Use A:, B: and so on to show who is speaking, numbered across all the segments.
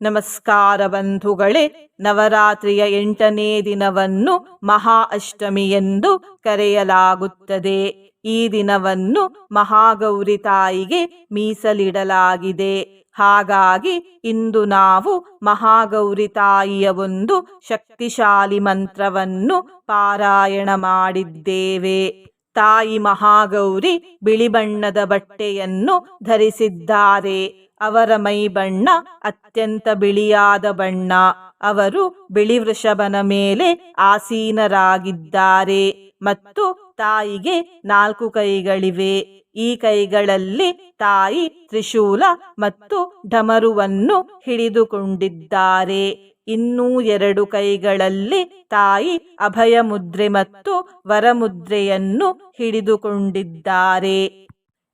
A: ನಮಸ್ಕಾರ ಬಂಧುಗಳೇ, ನವರಾತ್ರಿಯ ಎಂಟನೇ ದಿನವನ್ನು ಮಹಾ ಅಷ್ಟಮಿ ಎಂದು ಕರೆಯಲಾಗುತ್ತದೆ. ಈ ದಿನವನ್ನು ಮಹಾಗೌರಿ ತಾಯಿಗೆ ಮೀಸಲಿಡಲಾಗಿದೆ. ಹಾಗಾಗಿ ಇಂದು ನಾವು ಮಹಾಗೌರಿ ತಾಯಿಯ ಒಂದು ಶಕ್ತಿಶಾಲಿ ಮಂತ್ರವನ್ನು ಪಾರಾಯಣ ಮಾಡಿದ್ದೇವೆ. ತಾಯಿ ಮಹಾಗೌರಿ ಬಿಳಿ ಬಣ್ಣದ ಬಟ್ಟೆಯನ್ನು ಧರಿಸಿದ್ದಾರೆ. ಅವರ ಮೈ ಬಣ್ಣ ಅತ್ಯಂತ ಬಿಳಿಯಾದ ಬಣ್ಣ. ಅವರು ಬಿಳಿ ವೃಷಭನ ಮೇಲೆ ಆಸೀನರಾಗಿದ್ದಾರೆ ಮತ್ತು ತಾಯಿಗೆ ನಾಲ್ಕು ಕೈಗಳಿವೆ. ಈ ಕೈಗಳಲ್ಲಿ ತಾಯಿ ತ್ರಿಶೂಲ ಮತ್ತು ಢಮರುವನ್ನು ಹಿಡಿದುಕೊಂಡಿದ್ದಾರೆ. ಇನ್ನೂ ಎರಡು ಕೈಗಳಲ್ಲಿ ತಾಯಿ ಅಭಯ ಮುದ್ರೆ ಮತ್ತು ವರಮುದ್ರೆಯನ್ನು ಹಿಡಿದುಕೊಂಡಿದ್ದಾರೆ.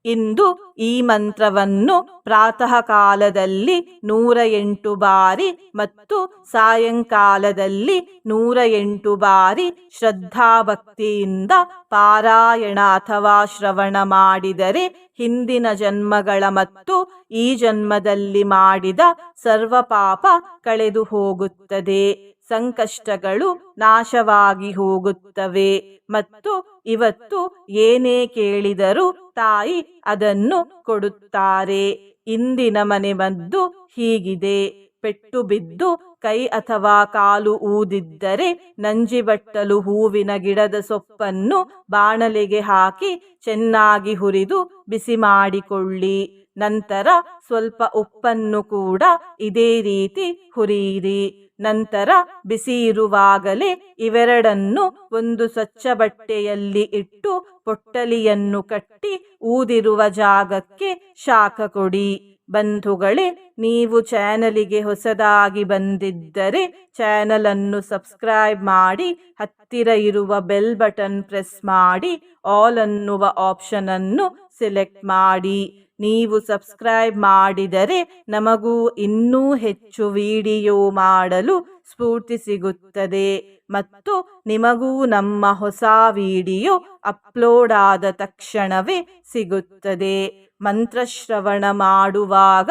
A: ಇಂದು ಈ ಮಂತ್ರವನ್ನು ಪ್ರಾತಃ ಕಾಲದಲ್ಲಿ ನೂರ ಎಂಟು ಬಾರಿ ಮತ್ತು ಸಾಯಂಕಾಲದಲ್ಲಿ ನೂರ ಎಂಟು ಬಾರಿ ಶ್ರದ್ಧಾಭಕ್ತಿಯಿಂದ ಪಾರಾಯಣ ಅಥವಾ ಶ್ರವಣ ಮಾಡಿದರೆ ಹಿಂದಿನ ಜನ್ಮಗಳ ಮತ್ತು ಈ ಜನ್ಮದಲ್ಲಿ ಮಾಡಿದ ಸರ್ವ ಪಾಪ ಕಳೆದು ಹೋಗುತ್ತದೆ. ಸಂಕಷ್ಟಗಳು ನಾಶವಾಗಿ ಹೋಗುತ್ತವೆ. ಮತ್ತು ಇವತ್ತು ಏನೇ ಕೇಳಿದರೂ ತಾಯಿ ಅದನ್ನು ಕೊಡುತ್ತಾರೆ. ಇಂದಿನ ಮನೆ ಮದ್ದು ಹೀಗಿದೆ. ಪೆಟ್ಟು ಬಿದ್ದು ಕೈ ಅಥವಾ ಕಾಲು ಊದಿದ್ದರೆ ನಂಜಿಬಟ್ಟಲು ಹೂವಿನ ಗಿಡದ ಸೊಪ್ಪನ್ನು ಬಾಣಲೆಗೆ ಹಾಕಿ ಚೆನ್ನಾಗಿ ಹುರಿದು ಬಿಸಿ ಮಾಡಿಕೊಳ್ಳಿ. ನಂತರ ಸ್ವಲ್ಪ ಉಪ್ಪನ್ನು ಕೂಡ ಇದೇ ರೀತಿ ಹುರಿಯಿರಿ. ನಂತರ ಬಿಸಿ ಇರುವಾಗಲೇ ಇವೆರಡನ್ನು ಒಂದು ಸ್ವಚ್ಛ ಬಟ್ಟೆಯಲ್ಲಿ ಇಟ್ಟು ಪೊಟ್ಟಲಿಯನ್ನು ಕಟ್ಟಿ ಊದಿರುವ ಜಾಗಕ್ಕೆ ಶಾಖ ಕೊಡಿ. ಬಂಧುಗಳೇ, ನೀವು ಚಾನಲಿಗೆ ಹೊಸದಾಗಿ ಬಂದಿದ್ದರೆ ಚಾನಲ್ ಅನ್ನು ಸಬ್ಸ್ಕ್ರೈಬ್ ಮಾಡಿ, ಹತ್ತಿರ ಇರುವ ಬೆಲ್ ಬಟನ್ ಪ್ರೆಸ್ ಮಾಡಿ, ಆಲ್ ಅನ್ನುವ ಆಪ್ಷನ್ ಅನ್ನು ಸೆಲೆಕ್ಟ್ ಮಾಡಿ. ನೀವು ಸಬ್ಸ್ಕ್ರೈಬ್ ಮಾಡಿದರೆ ನಮಗೂ ಇನ್ನೂ ಹೆಚ್ಚು ವಿಡಿಯೋ ಮಾಡಲು ಸ್ಫೂರ್ತಿ ಸಿಗುತ್ತದೆ. ಮತ್ತು ನಿಮಗೂ ನಮ್ಮ ಹೊಸ ವಿಡಿಯೋ ಅಪ್ಲೋಡ್ ಆದ ತಕ್ಷಣವೇ ಸಿಗುತ್ತದೆ. ಮಂತ್ರಶ್ರವಣ ಮಾಡುವಾಗ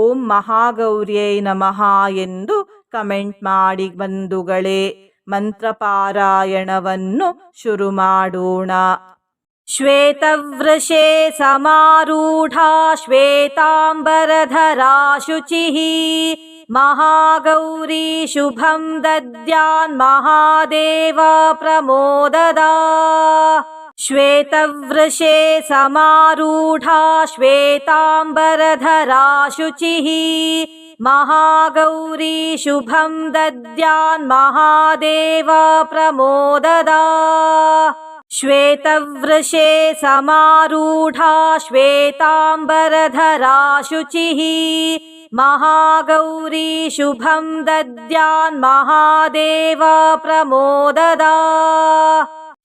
A: ಓಂ ಮಹಾಗೌರ್ಯೈ ನಮಃ ಎಂದು ಕಮೆಂಟ್ ಮಾಡಿ ಬಂಧುಗಳೇ, ಮಂತ್ರಪಾರಾಯಣವನ್ನು ಶುರು ಮಾಡೋಣ. श्वेतवृषे समारूढा श्वेताम्बरधरा शुचिः महागौरी शुभं दद्यान्महादेव प्रमोददा। श्वेतवृषे समारूढा श्वेताम्बरधरा शुचिः महागौरी शुभं दद्यान्महादेव प्रमोददा श्वेतवृषे समारूढा श्वेताम्बरधरा शुचिः महागौरी शुभं दद्यान्महादेव प्रमोददा।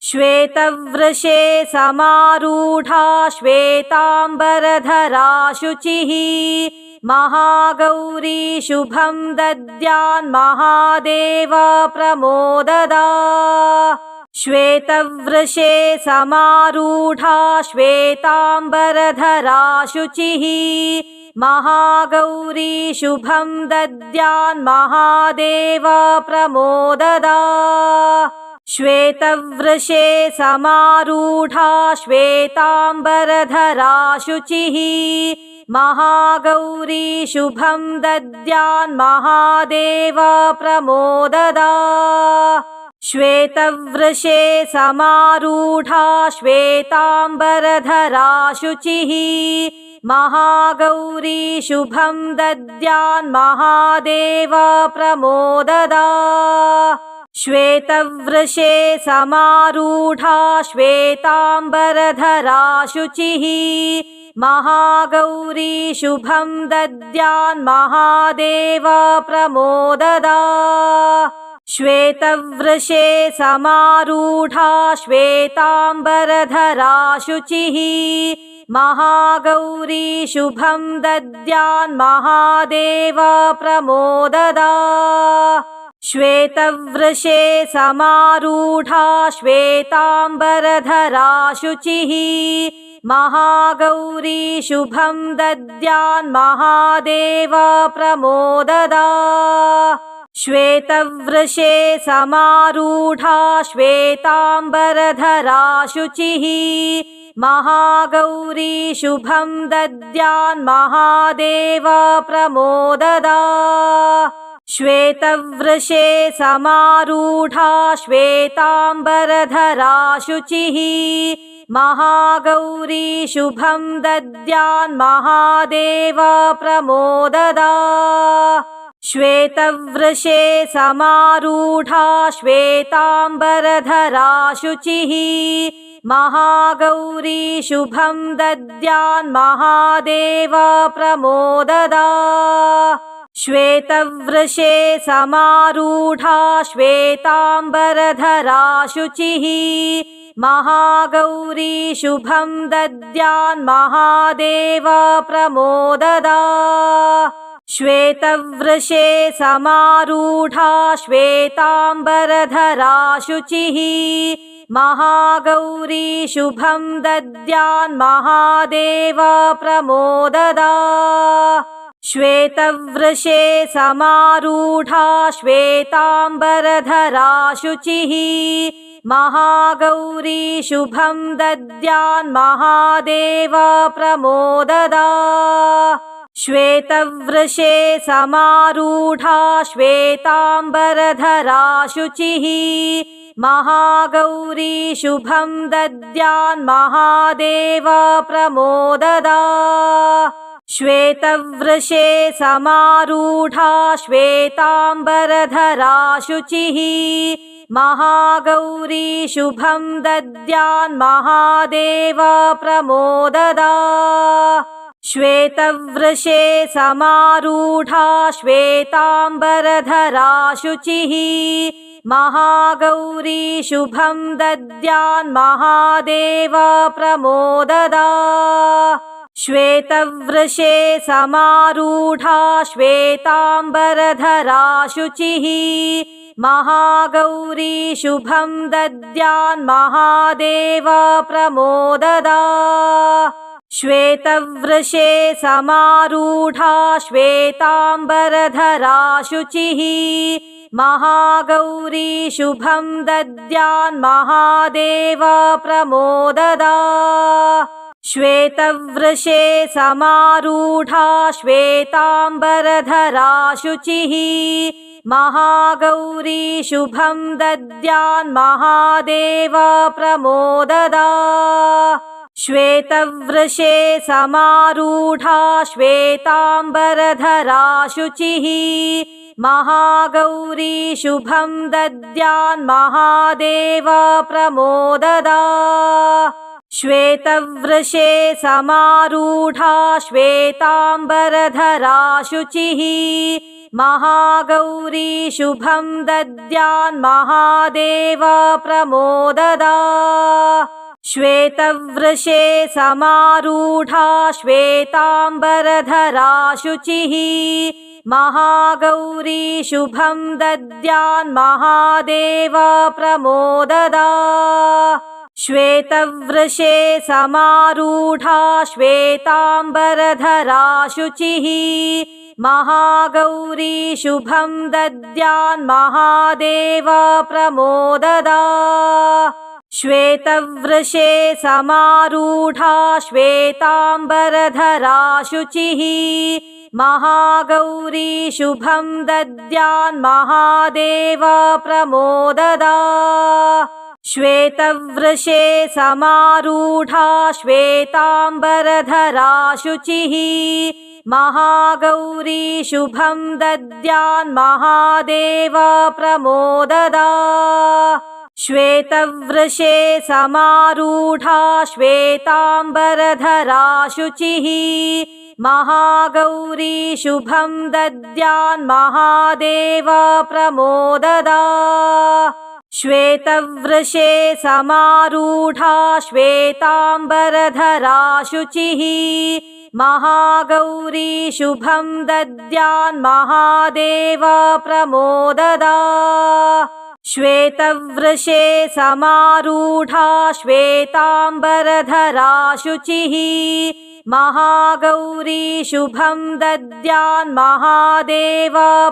A: श्वेतवृषे समारूढा श्वेताम्बरधरा शुचिः महागौरी शुभं दद्यान्महादेव प्रमोददा श्वेतवृषे समारूढा श्वेताम्बरधरा शुचिः महागौरी शुभं दद्यान्महादेव प्रमोददा। श्वेतवृषे समारूढा श्वेताम्बरधरा शुचिः महागौरी शुभं दद्यान्महादेव प्रमोददा श्वेतवृषे समारूढा श्वेताम्बरधरा शुचिः महागौरी शुभं दद्यान्महादेव प्रमोददा। श्वेतवृषे समारूढा श्वेताम्बरधरा शुचिः महागौरी शुभं दद्यान्महादेव प्रमोददा श्वेतवृषे समारूढा श्वेताम्बरधरा शुचिः महागौरी शुभं दद्यान्महादेव प्रमोददा। श्वेतवृषे समारूढा श्वेताम्बरधरा शुचिः महागौरी शुभं दद्यान्महादेव प्रमोददा श्वेतवृषे समारूढा श्वेताम्बरधरा शुचिः महागौरी शुभं दद्यान्महादेव प्रमोददा। श्वेतवृषे समारूढा श्वेताम्बरधरा शुचिः महागौरी शुभं दद्यान्महादेव प्रमोददा श्वेतवृषे समारूढा श्वेताम्बरधरा शुचिः महागौरी शुभं दद्यान्महादेव प्रमोददा। श्वेतवृषे समारूढा श्वेताम्बरधरा शुचिः महागौरी शुभं दद्यान्महादेव प्रमोददा श्वेतवृषे समारूढा श्वेताम्बरधरा शुचिः महागौरी शुभं दद्यान्महादेव प्रमोददा। श्वेतवृषे समारूढा श्वेताम्बरधरा शुचिः महागौरी शुभं दद्यान्महादेव प्रमोददा श्वेतवृषे समारूढा श्वेताम्बरधरा शुचिः महागौरी शुभं दद्यान्महादेव प्रमोददा। श्वेतवृषे समारूढा श्वेताम्बरधरा शुचिः महागौरी शुभं दद्यान्महादेव प्रमोददा श्वेतवृषे समारूढा श्वेताम्बरधरा शुचिः महागौरी शुभं दद्यान्महादेव प्रमोददा। श्वेतवृषे समारूढा श्वेताम्बरधरा शुचिः महागौरी शुभं दद्यान्महादेव प्रमोददा श्वेतवृषे समारूढा श्वेताम्बरधरा शुचिः महागौरी शुभं दद्यान्महादेव प्रमोददा। श्वेतवृषे समारूढा श्वेताम्बरधरा शुचिः महागौरी शुभं दद्यान्महादेव प्रमोददा श्वेतवृषे समारूढा श्वेताम्बरधरा शुचिः महागौरी शुभं दद्यान्महादेव प्रमोददा। श्वेतवृषे समारूढा श्वेताम्बरधरा शुचिः महागौरी शुभं दद्यान्महादेव प्रमोददा श्वेतवृषे समारूढा श्वेताम्बरधरा शुचिः महागौरी शुभं दद्यान्महादेव प्रमोददा। श्वेतवृषे समारूढा श्वेताम्बरधरा शुचिः महागौरी शुभं दद्यान्महादेव प्रमोददा श्वेतवृषे समारूढा श्वेताम्बरधरा शुचिः महागौरी शुभं दद्यान्महादेव प्रमोददा। श्वेतवृषे समारूढा श्वेताम्बरधरा शुचिः महागौरी शुभं दद्यान्महादेव प्रमोददा श्वेतवृषे समारूढा श्वेताम्बरधरा शुचिः महागौरी शुभं दद्यान्महादेव प्रमोददा। श्वेतवृषे समारूढा श्वेताम्बरधरा शुचिः महागौरी शुभं दद्यान्महादेव प्रमोददा श्वेतवृषे समारूढा श्वेताम्बरधरा शुचिः महागौरी शुभं दद्यान्महादेव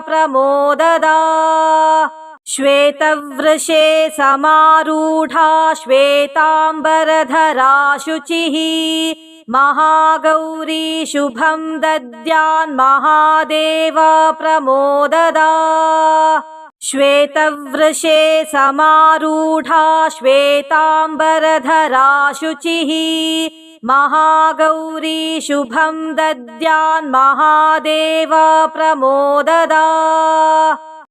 A: प्रमोददा। श्वेतवृषे समारूढा श्वेताम्बरधरा शुचिः महागौरी शुभं दद्यान्महादेव प्रमोददा श्वेतवृषे समारूढा श्वेताम्बरधरा शुचिः महागौरी शुभं दद्यान्महादेव प्रमोददा।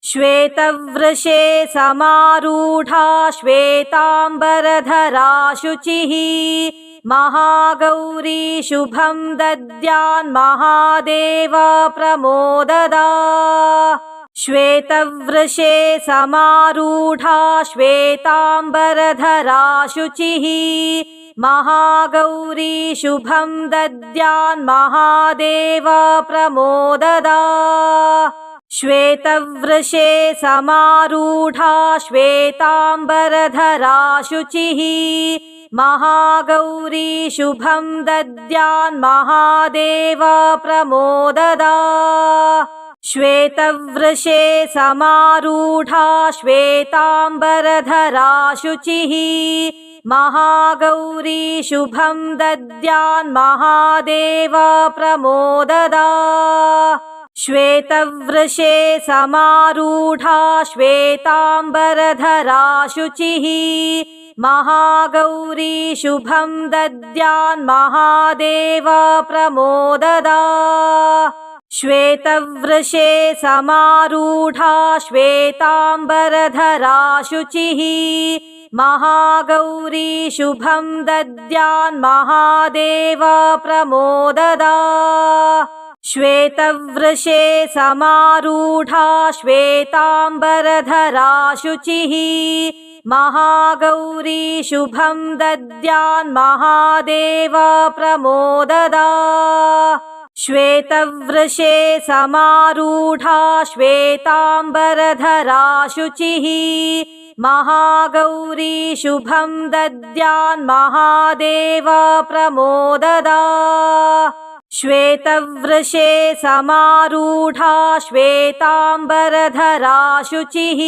A: श्वेतवृषे समारूढा श्वेताम्बरधरा शुचिः महागौरी शुभं दद्यान्महादेव प्रमोददा श्वेतवृषे समारूढा श्वेताम्बरधरा शुचिः महागौरी शुभं दद्यान्महादेव प्रमोददा। श्वेतवृषे समारूढा श्वेताम्बरधरा शुचिः महागौरी शुभं दद्यान्महादेव प्रमोददा श्वेतवृषे समारूढा श्वेताम्बरधरा शुचिः महागौरी शुभं दद्यान्महादेव प्रमोददा। श्वेतवृषे समारूढा श्वेताम्बरधरा शुचिः महागौरी शुभं दद्यान्महादेव प्रमोददा श्वेतवृषे समारूढा श्वेताम्बरधरा शुचिः महागौरी शुभं दद्यान्महादेव प्रमोददा। श्वेतवृषे समारूढा श्वेताम्बरधरा शुचिः महागौरी शुभं दद्यान्महादेव प्रमोददा श्वेतवृषे समारूढा श्वेताम्बरधरा शुचिः महागौरी शुभं दद्यान्महादेव प्रमोददा। श्वेतवृषे समारूढा श्वेताम्बरधरा शुचिः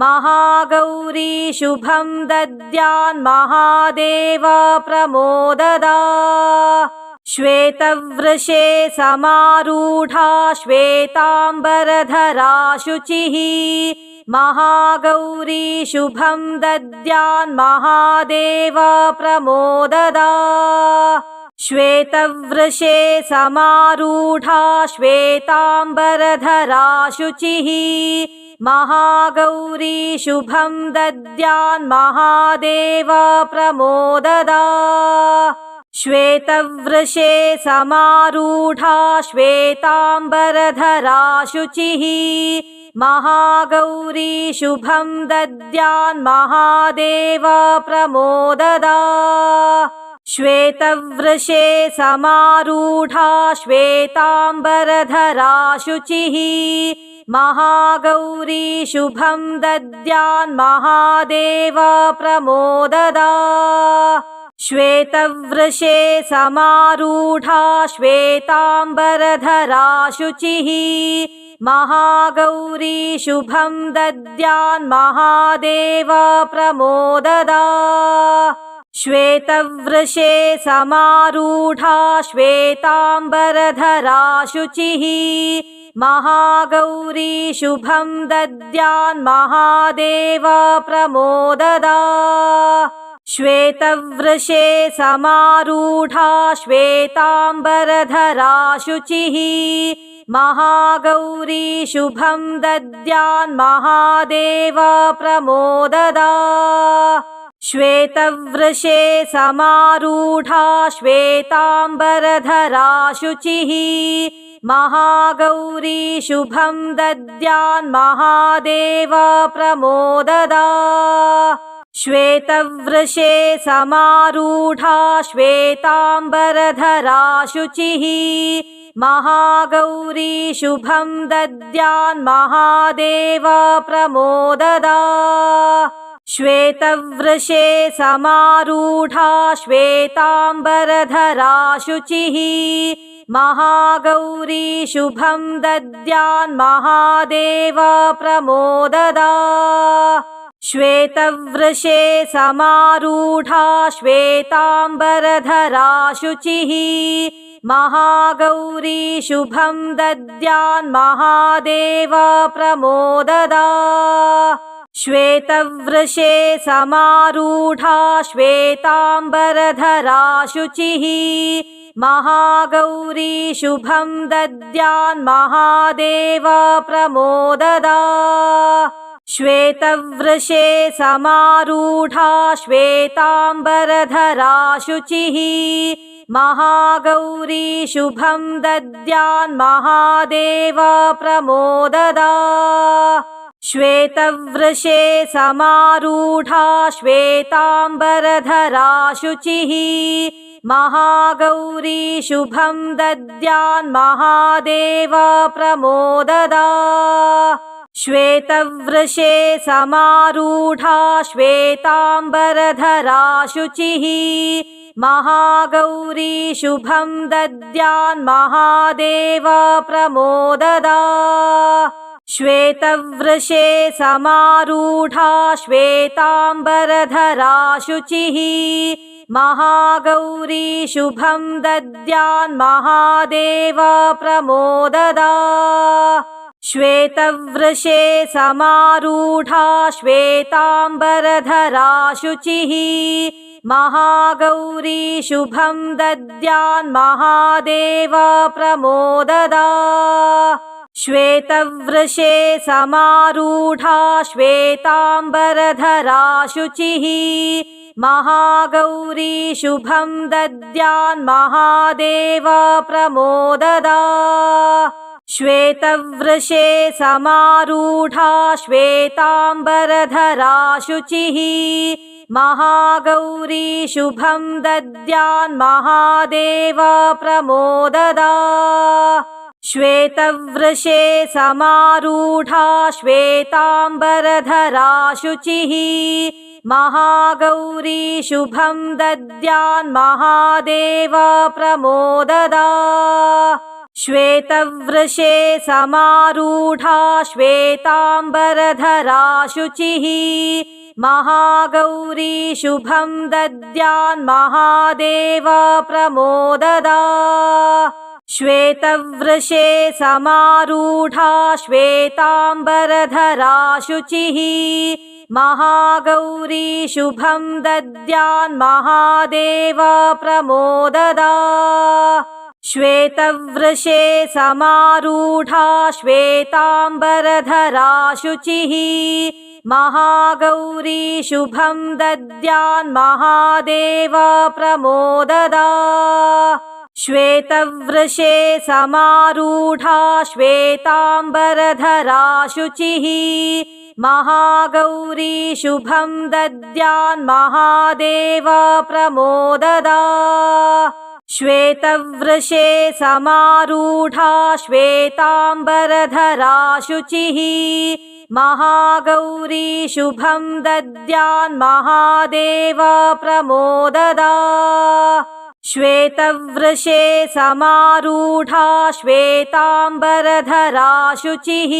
A: महागौरी शुभं दद्यान्महादेव प्रमोददा श्वेतवृषे समारूढा श्वेताम्बरधरा शुचिः महागौरी शुभं दद्यान्महादेव प्रमोददा। श्वेतवृषे समारूढा श्वेताम्बरधरा शुचिः महागौरी शुभं दद्यान्महादेव प्रमोददा श्वेतवृषे समारूढा श्वेताम्बरधरा शुचिः महागौरी शुभं दद्यान्महादेव प्रमोददा। श्वेतवृषे समारूढा श्वेताम्बरधरा शुचिः महागौरी शुभं दद्यान्महादेव प्रमोददा श्वेतवृषे समारूढा श्वेताम्बरधरा शुचिः महागौरी शुभं दद्यान्महादेव प्रमोददा। श्वेतवृषे समारूढा श्वेताम्बरधरा शुचिः महागौरी शुभं दद्यान्महादेव प्रमोददा श्वेतवृषे समारूढा श्वेताम्बरधरा शुचिः महागौरी शुभं दद्यान्महादेव प्रमोददा। श्वेतवृषे समारूढा श्वेताम्बरधरा शुचिः महागौरी शुभं दद्यान्महादेव प्रमोददा श्वेतवृषे समारूढा श्वेताम्बरधरा शुचिः महागौरी शुभं दद्यान्महादेव प्रमोददा। श्वेतवृषे समारूढा श्वेताम्बरधरा शुचिः महागौरी शुभं दद्यान्महादेव प्रमोददा श्वेतवृषे समारूढा श्वेताम्बरधरा शुचिः महागौरी शुभं दद्यान्महादेव प्रमोददा। श्वेतवृषे समारूढा श्वेताम्बरधरा शुचिः महागौरी शुभं दद्यान्महादेव प्रमोददा श्वेतवृषे समारूढा श्वेताम्बरधरा शुचिः महागौरी शुभं दद्यान्महादेव प्रमोददा। श्वेतवृषे समारूढा श्वेताम्बरधरा शुचिः महागौरी शुभं दद्यान्महादेव प्रमोददा श्वेतवृषे समारूढा श्वेताम्बरधरा शुचिः महागौरी शुभं दद्यान्महादेव प्रमोददा। श्वेतवृषे समारूढा श्वेताम्बरधरा शुचिः महागौरी शुभं दद्यान्महादेव प्रमोददा श्वेतवृषे समारूढा श्वेताम्बरधरा शुचिः महागौरी शुभं दद्यान्महादेव प्रमोददा। श्वेतवृषे समारूढा श्वेताम्बरधरा शुचिः महागौरी शुभं दद्यान्महादेव प्रमोददा श्वेतवृषे समारूढा श्वेताम्बरधरा शुचिः महागौरी शुभं दद्यान्महादेव प्रमोददा। श्वेतवृषे समारूढा श्वेताम्बरधरा शुचिः महागौरी शुभं दद्यान्महादेव प्रमोददा श्वेतवृषे समारूढा श्वेताम्बरधरा शुचिः महागौरी शुभं दद्यान्महादेव प्रमोददा। श्वेतवृषे समारूढा श्वेताम्बरधरा शुचिः महागौरी शुभं दद्यान्महादेव प्रमोददा श्वेतवृषे समारूढा श्वेताम्बरधरा शुचिः महागौरी शुभं दद्यान्महादेव प्रमोददा। श्वेतवृषे समारूढा श्वेताम्बरधरा शुचिः महागौरी शुभं दद्यान्महादेव प्रमोददा श्वेतवृषे समारूढा श्वेताम्बरधरा शुचिः महागौरी शुभं दद्यान्महादेव प्रमोददा। श्वेतवृषे समारूढा श्वेताम्बरधरा शुचिः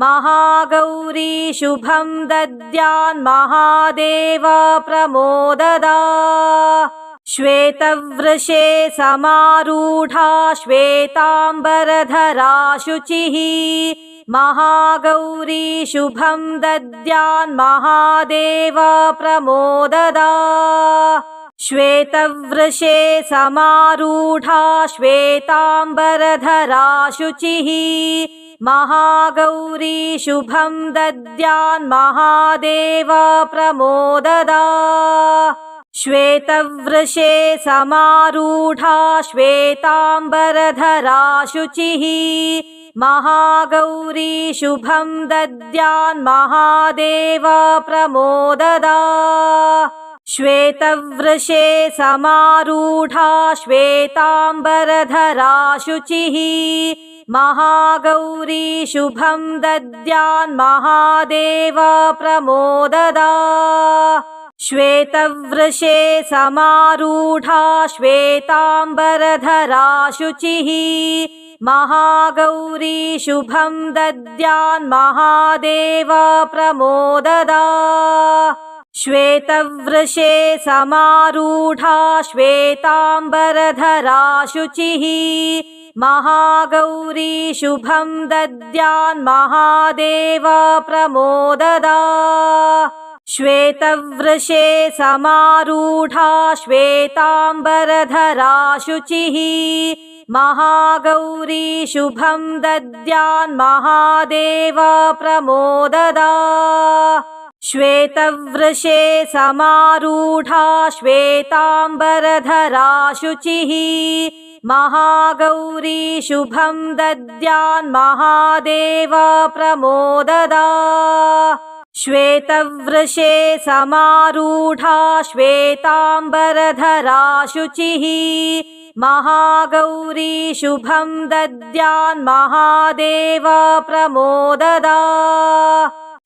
A: महागौरी शुभं दद्यान्महादेव प्रमोददा श्वेतवृषे समारूढा श्वेताम्बरधरा शुचिः महागौरी शुभं दद्यान्महादेव प्रमोददा। श्वेतवृषे समारूढा श्वेताम्बरधरा शुचिः महागौरी शुभं दद्यान्महादेव प्रमोददा श्वेतवृषे समारूढा श्वेताम्बरधरा शुचिः महागौरी शुभं दद्यान्महादेव प्रमोददा। श्वेतवृषे समारूढा श्वेताम्बरधरा शुचिः महागौरी शुभं दद्यान्महादेव प्रमोददा श्वेतवृषे समारूढा श्वेताम्बरधरा शुचिः महागौरी शुभं दद्यान्महादेव प्रमोददा। श्वेतवृषे समारूढा श्वेताम्बरधरा शुचिः महागौरी शुभं दद्यान्महादेव प्रमोददा श्वेतवृषे समारूढा श्वेताम्बरधरा शुचिः महागौरी शुभं दद्यान्महादेव प्रमोददा। श्वेतवृषे समारूढा श्वेताम्बरधरा शुचिः महागौरी शुभं दद्यान्महादेव प्रमोददा श्वेतवृषे समारूढा श्वेताम्बरधरा शुचिः महागौरी शुभं दद्यान्महादेव प्रमोददा।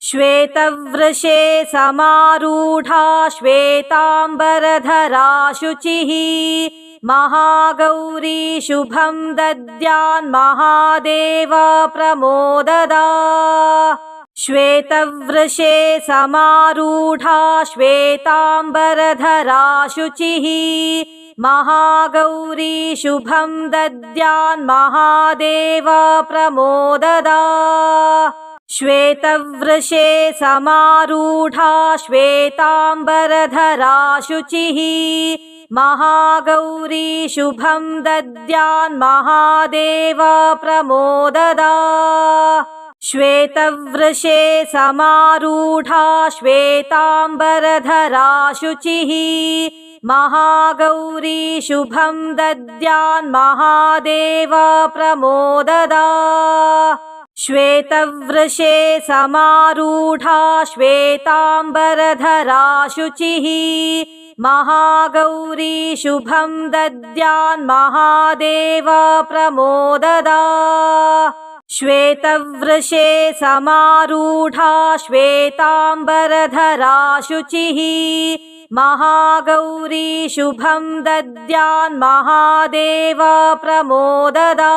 A: श्वेतवृषे समारूढा श्वेताम्बरधरा शुचिः महागौरी शुभं दद्यान्महादेव प्रमोददा श्वेतवृषे समारूढा श्वेताम्बरधरा शुचिः महागौरी शुभं दद्यान्महादेव प्रमोददा। श्वेतवृषे समारूढा श्वेताम्बरधरा शुचिः महागौरी शुभं दद्यान्महादेव प्रमोददा श्वेतवृषे समारूढा श्वेताम्बरधरा शुचिः महागौरी शुभं दद्यान्महादेव प्रमोददा। श्वेतवृषे समारूढा श्वेताम्बरधरा शुचिः महागौरी शुभं दद्यान्महादेव प्रमोददा श्वेतवृषे समारूढा श्वेताम्बरधरा शुचिः महागौरी शुभं दद्यान्महादेव प्रमोददा।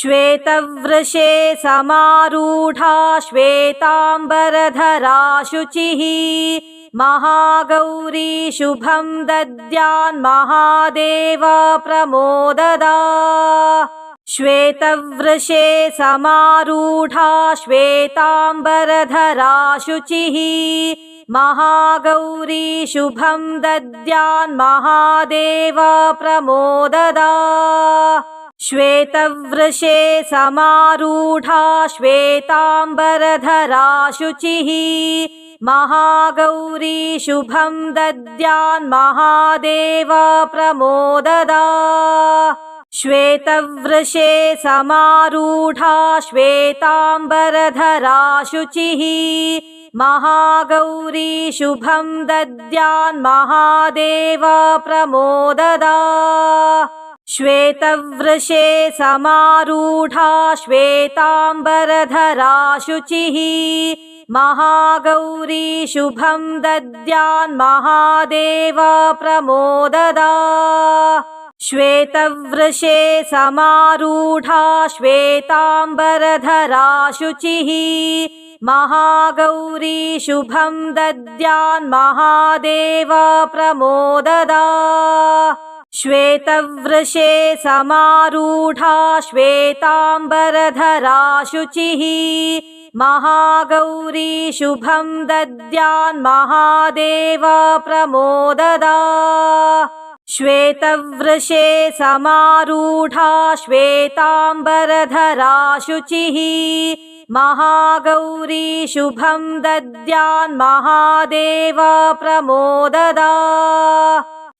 A: श्वेतवृषे समारूढा श्वेताम्बरधरा शुचिः महागौरी शुभं दद्यान्महादेव प्रमोददा श्वेतवृषे समारूढा श्वेताम्बरधरा शुचिः महागौरी शुभं दद्यान्महादेव प्रमोददा। श्वेतवृषे समारूढा श्वेताम्बरधरा शुचिः महागौरी शुभं दद्यान्महादेव प्रमोददा श्वेतवृषे समारूढा श्वेताम्बरधरा शुचिः महागौरी शुभं दद्यान्महादेव प्रमोददा। श्वेतवृषे समारूढा श्वेताम्बरधरा शुचिः महागौरी शुभं दद्यान्महादेव प्रमोददा श्वेतवृषे समारूढा श्वेताम्बरधरा शुचिः महागौरी शुभं दद्यान्महादेव प्रमोददा। श्वेतवृषे समारूढा श्वेताम्बरधरा शुचिः महागौरी शुभं दद्यान्महादेव प्रमोददा श्वेतवृषे समारूढा श्वेताम्बरधरा शुचिः महागौरी शुभं दद्यान्महादेव प्रमोददा।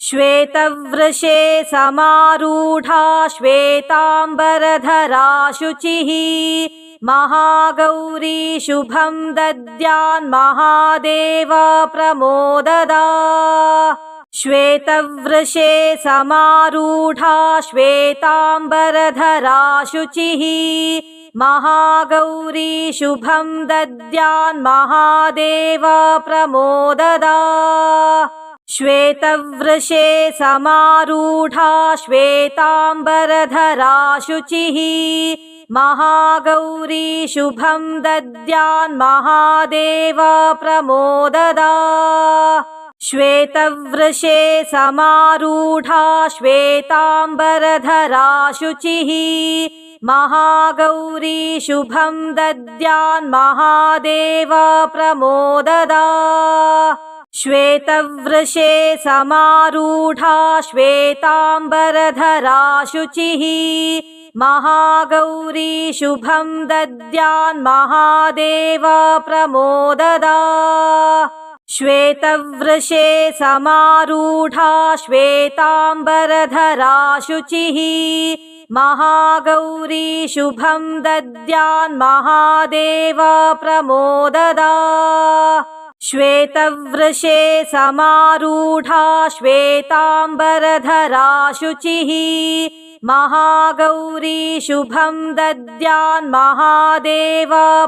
A: श्वेतवृषे समारूढा श्वेताम्बरधरा शुचिः महागौरी शुभं दद्यान्महादेव प्रमोददा श्वेतवृषे समारूढा श्वेताम्बरधरा शुचिः महागौरी शुभं दद्यान्महादेव प्रमोददा। श्वेतवृषे समारूढा श्वेताम्बरधरा शुचिः महागौरी शुभं दद्यान्महादेव प्रमोददा श्वेतवृषे समारूढा श्वेताम्बरधरा शुचिः महागौरी शुभं दद्यान्महादेव प्रमोददा। श्वेतवृषे समारूढा श्वेताम्बरधरा शुचिः महागौरी शुभं दद्यान्महादेव प्रमोददा श्वेतवृषे समारूढा श्वेताम्बरधरा शुचिः महागौरी शुभं दद्यान्महादेव प्रमोददा। श्वेतवृषे समारूढा श्वेताम्बरधरा शुचिः महागौरी शुभं दद्यान्महादेव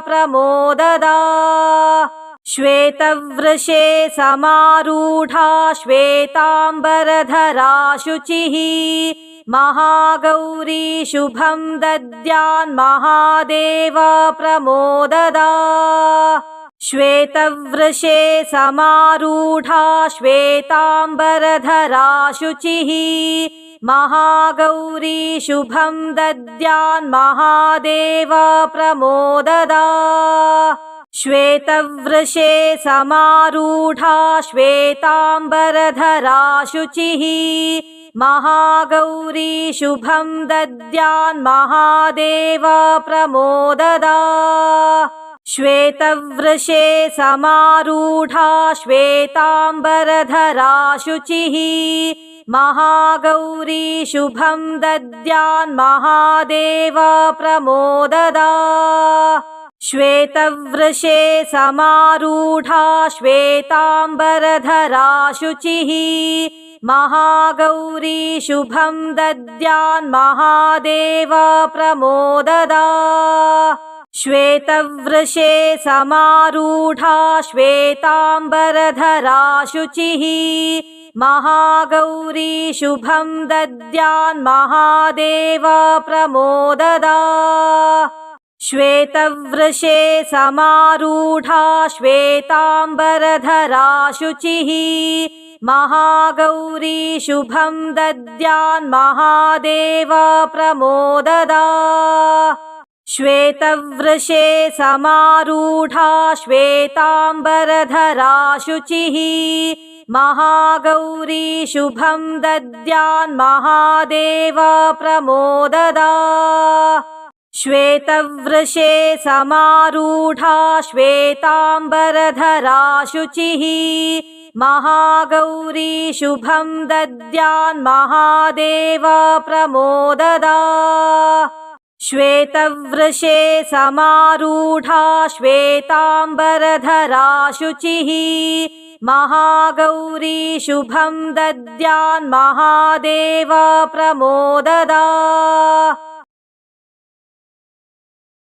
A: प्रमोददा श्वेतवृषे समारूढा श्वेताम्बरधरा शुचिः महागौरी शुभं दद्यान्महादेव प्रमोददा। श्वेतवृषे समारूढा श्वेताम्बरधरा शुचिः महागौरी शुभं दद्यान्महादेव प्रमोददा श्वेतवृषे समारूढा श्वेताम्बरधरा शुचिः महागौरी शुभं दद्यान्महादेव प्रमोददा। श्वेतवृषे समारूढा श्वेताम्बरधरा शुचिः महागौरी शुभं दद्यान्महादेव प्रमोददा श्वेतवृषे समारूढा श्वेताम्बरधरा शुचिः महागौरी शुभं दद्यान्महादेव प्रमोददा। श्वेतवृषे समारूढा श्वेताम्बरधरा शुचिः महागौरी शुभं दद्यान्महादेव प्रमोददा श्वेतवृषे समारूढा श्वेताम्बरधरा शुचिः महागौरी शुभं दद्यान्महादेव प्रमोददा। श्वेतवृषे समारूढा श्वेताम्बरधरा शुचिः महागौरी शुभं दद्यान्महादेव प्रमोददा श्वेतवृषे समारूढा श्वेताम्बरधरा शुचिः महागौरी शुभं दद्यान्महादेव प्रमोददा। श्वेतवृषे समारूढा श्वेताम्बरधरा शुचिः महागौरी शुभं दद्यान्महादेव प्रमोददा